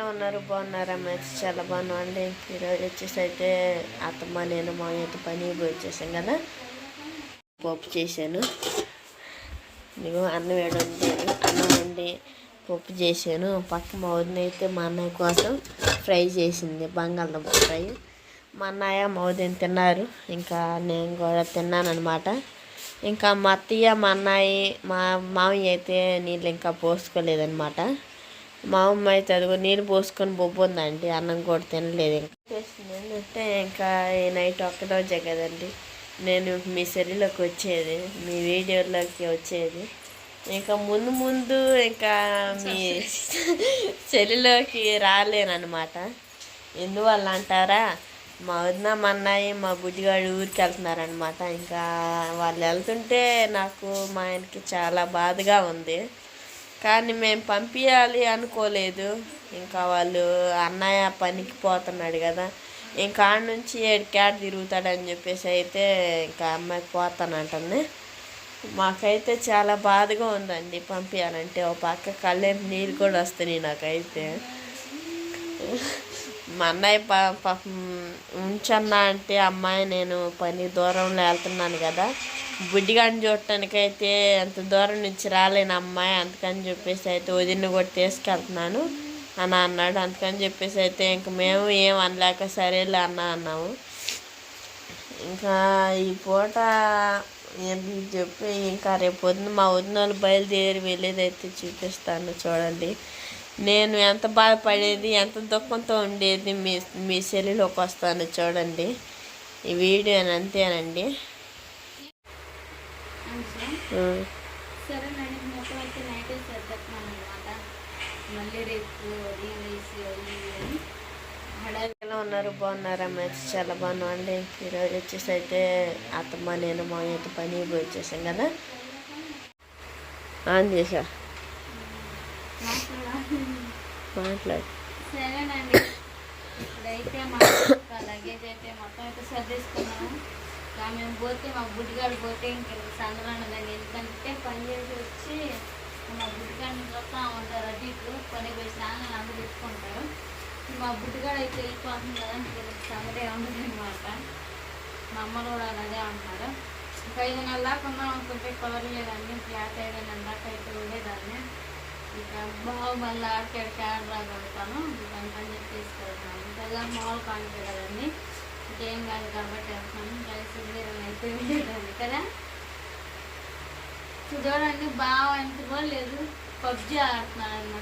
ఎలా ఉన్నారు? బాగున్నారా? మ్యాచ్ చాలా బాగున్నాం అండి. ఈరోజు వచ్చేసి అయితే అత్తమ్మ నేను మా పని పోయి వచ్చేసాం కదా. పప్పు చేశాను. నేను అన్నం వేడండి అన్నం వండి పప్పు చేశాను. పక్క మా వదిన అయితే మా అన్నయ్య కోసం ఫ్రై చేసింది బంగాళదుంప ఫ్రై. మా అన్నయ్య మా వదిన తిన్నారు. ఇంకా నేను కూడా తిన్నాను అనమాట ఇంకా మా అత్తయ్య మా అన్నయ్య మా మామయ్య అయితే నీళ్ళు ఇంకా పోసుకోలేదనమాట మా అమ్మ అయితే అదిగో నీళ్ళు పోసుకొని బొబ్బుందండి అన్నం కూడా తినలేదు ఏంటంటే ఇంకా ఈ నైట్ ఒక్కరోజే కదండి. నేను మీ సెల్లులోకి వచ్చేది మీ వీడియోలోకి వచ్చేది. ఇంకా ముందు ముందు ఇంకా మీ సెల్లులోకి రాలేనమాట ఎందువల్ల అంటారా? మా వదిన మా అన్నయ్య మా బుజ్జిగాడు ఊరికి వెళ్తున్నారనమాట ఇంకా వాళ్ళు వెళ్తుంటే నాకు మా ఆయనకి చాలా బాధగా ఉంది. కానీ మేము పంపించాలి అనుకోలేదు. ఇంకా వాళ్ళు అన్నయ్య పనికి పోతున్నాడు కదా. ఇంకా ఆడ నుంచి ఏడు క్యాట్ తిరుగుతాడని చెప్పేసి అయితే ఇంకా అమ్మాయి పోతానంటుంది. మాకైతే చాలా బాధగా ఉందండి పంపించాలంటే ఒక పక్క కళ్ళేపు నీళ్ళు కూడా వస్తున్నాయి నాకైతే. మా అన్నయ్య పా పాపం ఉంచన్నా అంటే అమ్మాయి నేను పని దూరంలో వెళ్తున్నాను కదా. బుడ్డిగాని చూడటానికైతే అంత దూరం నుంచి రాలేను అమ్మాయి. అందుకని చెప్పేసి అయితే వదిన కూడా తీసుకెళ్తున్నాను. అని అన్నాడు అందుకని చెప్పేసి అయితే ఇంక మేము ఏం అనలేక సరేలే అన్న అన్నాము ఇంకా ఈ పూట ఏంటి చెప్పి ఇంకా రేపు పొద్దున్న మా వదిన వాళ్ళు బయలుదేరి వెళ్ళేదైతే చూపిస్తాను చూడండి. నేను ఎంత బాధపడేది ఎంత దుఃఖంతో ఉండేది మీ మీ సెల్లులోకి వస్తాను చూడండి. ఈ వీడియో అంతేనండి. మళ్ళీ రేపు ఉదయం వేసి ఎలా ఉన్నారు? బాగున్నారా? మ్యాచ్ చాలా బాగున్నాం అండి. ఈరోజు వచ్చేసి అయితే అత్తమ్మ నేను మా అయితే పని పోయి వచ్చేసాం కదా? ఆన్ చేసా? మాట్లాడు. సరేనండి. ఇప్పుడైతే మా లగేజ్ అయితే మొత్తం అయితే సర్దేసుకున్నాము. మేము పోతే మా బుడ్డిగాడు పోతే ఇంక సందరాన్ని దాన్ని ఎందుకంటే పని చేసి వచ్చి మా బుడ్డిగాడిని చూస్తా ఉంటారు అటు ఇటు పని పోయి స్నానాలు అందరూ పెట్టుకుంటారు. మా బుడ్డిగాడు అయితే వెళ్ళిపోతుంది కదా ఉండదు అనమాట మా అమ్మ కూడా అదే అంటున్నారు ఇంకా ఐదు నెలల దాకా ఉందాం అనుకుంటే కుదరలేదండి ఫ్లాట్ ఐదు నెలల దాకా అయితే ఉండేదాన్ని. ఇక బాగా మళ్ళీ ఆడికాడికి ఆడ రాగలుగుతాను అందుకని చెప్పేసి వెళ్తున్నాను ఇంకా మామూలు కదండి ఇంకేం కాదు కాబట్టి వెళ్తున్నాను కలిసి ఉండేదాన్ని అయితే ఉండేదాన్ని కదా? చూడండి బాగా ఎంత కూడా లేదు. పబ్జి ఆడుతున్నాను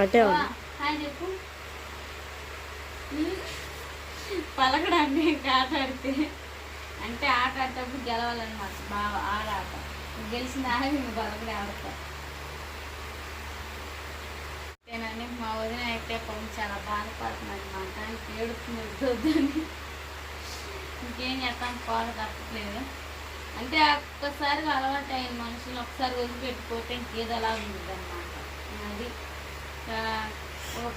అటే ఉంది. హాయ్ చెప్పు. పలకడండి ఇంకా ఆట ఆడితే. అంటే ఆట ఆడేటప్పుడు గెలవాలన్నమాట. బాగా ఆడ ఆట. గెలిచిన ఆడ ఇంకా పలకడే ఆడతా మా వదిన అయితే కొంచెం చాలా బాధపడుతుంది అనమాట ఏడుతుంది వద్దని. ఇంకేం చేస్తాం? కోర తప్పట్లేదు అంటే ఒక్కసారి అలవాటు అయిన మనుషులు ఒకసారి వదిలిపెట్టుకోతే ఇంకేదో అలా ఉంటుంది అనమాట అది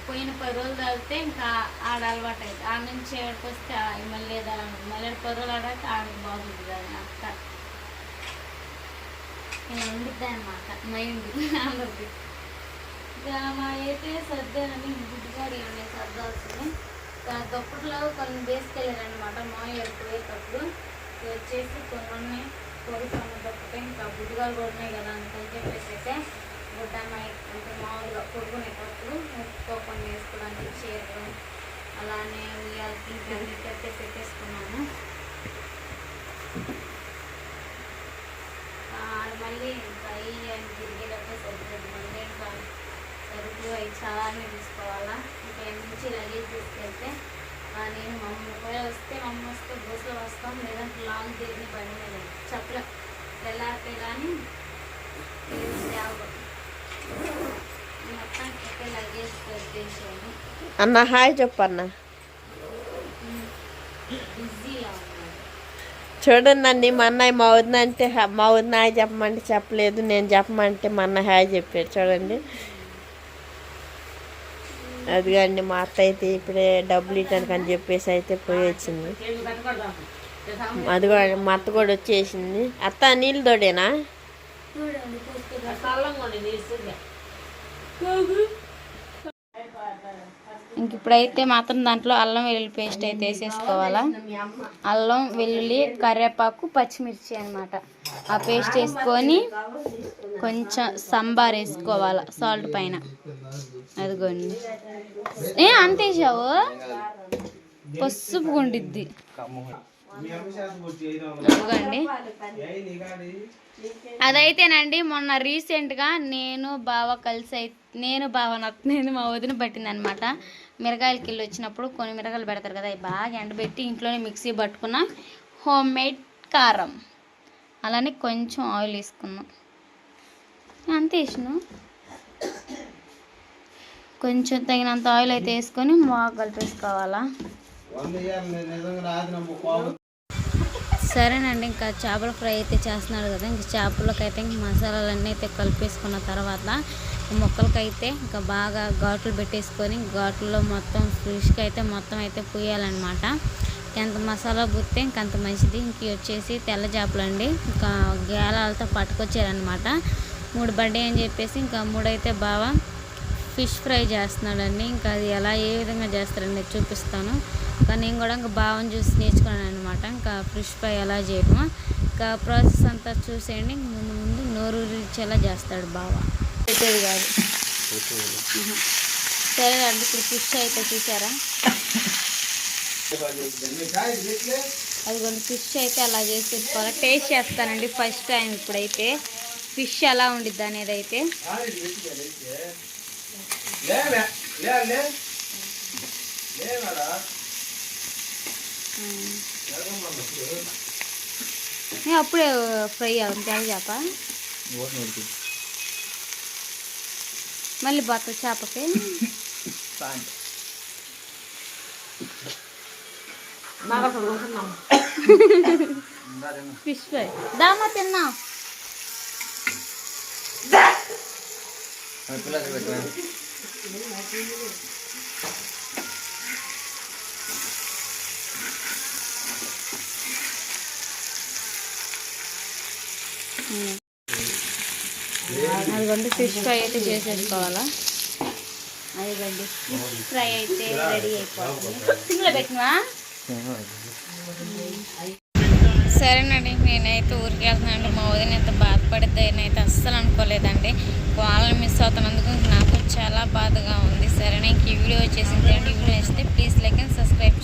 పోయిన పది రోజులు తాగితే ఇంకా ఆడ అలవాటు అవుతుంది ఆడ నుంచి ఆడికి వస్తే మళ్ళీ ఏదో మళ్ళీ పది రోజులు ఆడాక ఆడకు బాగుంటుంది అది అక్క. ఇలా ఉండిద్ది అనమాట మైండ్ అందరిది ఇక మా అయితే సర్దానండి గుడ్డుగాడి ఉన్నాయి సర్దాల్సింది ఇంకా దుప్పట్లో కొన్ని తీసుకెళ్ళారనమాట మామయ్య పోయేటప్పుడు వచ్చేసి కొన్ని ఉన్నాయి కొడుకున్న దుప్పటి ఇంకా గుడ్డుగాలు కూడా ఉన్నాయి కదా అని చెప్పేసి అయితే గుడ్డ అమ్మాయి అంటే మామూలుగా కొడుకునేటప్పుడు కోపం చేసుకోవడానికి చీరలు అలానే ఉయ్యాలకి ఇంకా అయితే పెట్టేసుకున్నాను మళ్ళీ ఇంకా ఈ అని తిరిగేటప్పుడు సరిపోయింది మళ్ళీ ఇంకా సరుకులు అవి చాలానే తీసుకోవాలా. ఇంకా ఈ నుంచి లగేజ్ తీసుకెళ్తే నేను మా అమ్మ ఒకవేళ వస్తే మా అమ్మ వస్తే బస్సులో వస్తాం లేదంటే లాంగ్ జర్నీ బండి చెప్పలే చెప్పలేం తెల్లారితే కానీ మొత్తానికి అయితే లగేజ్ పెట్టేసాను అన్న హాయ్ చెప్పు అన్న బిజీగా ఉన్నాను చూడండి అండి మా అన్నయ్య మా వదిన అంటే హ- మా వదిన హాయ్ చెప్పమంటే చెప్పలేదు నేను చెప్పమంటే మా అన్న హాయ్ చెప్పాడు చూడండి. అదిగండి మా అత్త అయితే ఇప్పుడే డబ్బులు ఇవ్వడానికి అని చెప్పేసి అయితే పోయి వచ్చింది. అదిగో మా అత్త కూడా వచ్చేసింది. అత్త నీళ్ళు తోడేనా? ఇంక ఇప్పుడైతే మాత్రం దాంట్లో అల్లం వెల్లుల్లి పేస్ట్ అయితే వేసేసుకోవాలా? అల్లం వెల్లుల్లి కరివేపాకు పచ్చిమిర్చి అనమాట ఆ పేస్ట్ వేసుకొని కొంచెం సంబార్ వేసుకోవాలా సాల్ట్ పైన. అదిగోండి. ఏ అంతేసావు పసుపు ఉండిద్ది. అదిగోండి. అదైతేనండి మొన్న రీసెంట్గా నేను బావ కలిసి అయి నేను బావ నాకు నేను మా వదిన పట్టింది అనమాట మిరగాయలకి వెళ్ళి వచ్చినప్పుడు కొన్ని మిరగాయలు పెడతారు కదా అవి బాగా ఎండబెట్టి ఇంట్లోనే మిక్సీ పట్టుకున్న హోమ్ మేడ్ కారం. అలానే కొంచెం ఆయిల్ వేసుకున్నాం అంతే వేసిన కొంచెం తగినంత ఆయిల్ అయితే వేసుకొని బాగా కలిపేసుకోవాలా? సరేనండి ఇంకా చేపల ఫ్రై అయితే చేస్తున్నాడు కదా ఇంకా చేపలకైతే ఇంక మసాలాలన్నీ అయితే కలిపేసుకున్న తర్వాత ముక్కలకైతే ఇంకా బాగా ఘాట్లు పెట్టేసుకొని ఘాట్లలో మొత్తం ఫిష్కి అయితే మొత్తం అయితే పూయాలన్నమాట. ఎంత మసాలా పుత్తే ఇంకంత మంచిది. ఇంక వచ్చేసి తెల్ల చేపలండి ఇంకా గేలాలతో పట్టుకొచ్చారనమాట మూడు బడ్డే అని చెప్పేసి ఇంకా మూడైతే బాగా ఫిష్ ఫ్రై చేస్తున్నాడండి. ఇంకా అది ఎలా ఏ విధంగా చేస్తారని చూపిస్తాను. ఇంకా నేను కూడా ఇంకా భావం చూసి నేర్చుకున్నాను అనమాట ఇంకా ఫిష్ ఫ్రై ఎలా చేయటం ఇంకా ప్రాసెస్ అంతా చూసేయండి. ముందు ముందు నోరు రుచేలా చేస్తాడు బావ. పెట్టేది కాదు. సరే అండి ఇప్పుడు ఫిష్ అయితే చూసారా? అది కొన్ని ఫిష్ అయితే అలా చేసి పెట్టుకోవాలి టేస్ట్ చేస్తానండి ఫస్ట్ టైం ఇప్పుడైతే. ఫిష్ ఎలా ఉండిద్ది అనేది అయితే. అప్పుడే ఫ్రై అవుతుంది తెల్ల చేప? మళ్ళీ బత్త చేపకి? Fish fry. దామా తిన్నా అదిగోండి ఫిష్ ఫ్రై అయితే చేసేసుకోవాలా? అదిగోండి ఫిష్ ఫ్రై అయితే రెడీ అయిపోతుంది. సింగిల్ పెట్టినవా సరేనండి నేనైతే ఊరికి వెళ్తున్నానండి. మా వదిన ఎంత బాధపడితే నేనైతే అస్సలు అనుకోలేదండి. వాళ్ళని మిస్ అవుతున్నందుకు నాకు చాలా బాధగా ఉంది. సరే ఈ వీడియో వచ్చేసింది. ఈ వీడియో ఇస్తే ప్లీజ్ లైక్ అండ్ సబ్స్క్రైబ్